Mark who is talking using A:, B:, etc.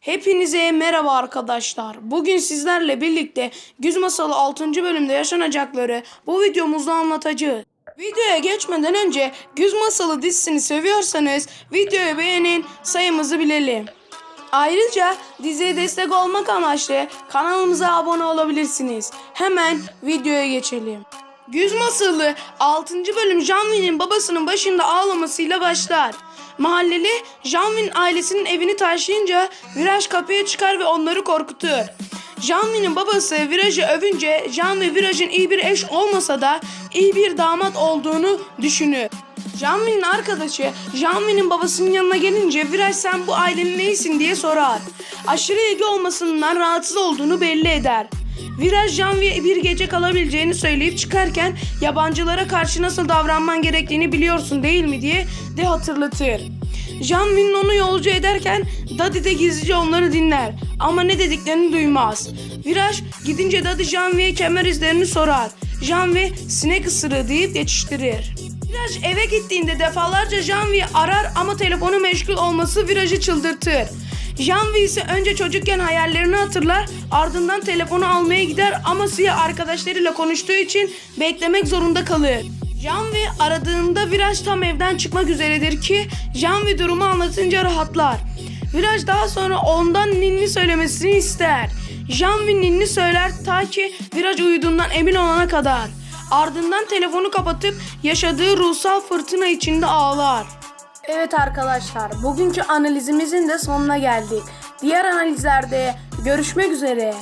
A: Hepinize merhaba arkadaşlar. Bugün sizlerle birlikte Güz Masalı 6. bölümde yaşanacakları bu videomuzda anlatacağız. Videoya geçmeden önce Güz Masalı dizisini seviyorsanız videoyu beğenin, sayımızı bilelim. Ayrıca diziye destek olmak amaçlı kanalımıza abone olabilirsiniz. Hemen videoya geçelim. Güz Masalı 6. bölüm Janvi'nin babasının başında ağlamasıyla başlar. Mahalleli Janvi'nin ailesinin evini taşıyınca Viraj kapıya çıkar ve onları korkutur. Janvi'nin babası Viraj'ı övünce Janvi Viraj'ın iyi bir eş olmasa da iyi bir damat olduğunu düşünür. Janvi'nin arkadaşı Janvi'nin babasının yanına gelince Viraj sen bu ailenin neysin diye sorar. Aşırı ilgi olmasından rahatsız olduğunu belli eder. Viraj Janvi'ye bir gece kalabileceğini söyleyip çıkarken yabancılara karşı nasıl davranman gerektiğini biliyorsun değil mi diye de hatırlatır. Janvi'nin onu yolcu ederken Daddy de gizlice onları dinler ama ne dediklerini duymaz. Viraj gidince Daddy Janvi'ye kemer izlerini sorar. Janvi sinek ısırığı deyip geçiştirir. Viraj eve gittiğinde defalarca Janvi'yi arar ama telefonu meşgul olması Viraj'ı çıldırtır. Janvi ise önce çocukken hayallerini hatırlar ardından telefonu almaya gider ama Siyah arkadaşlarıyla konuştuğu için beklemek zorunda kalır. Janvi aradığında Viraj tam evden çıkmak üzeredir ki Janvi durumu anlatınca rahatlar. Viraj daha sonra ondan ninni söylemesini ister. Janvi ninni söyler ta ki Viraj uyuduğundan emin olana kadar. Ardından telefonu kapatıp yaşadığı ruhsal fırtına içinde ağlar. Evet arkadaşlar, bugünkü analizimizin de sonuna geldik. Diğer analizlerde görüşmek üzere.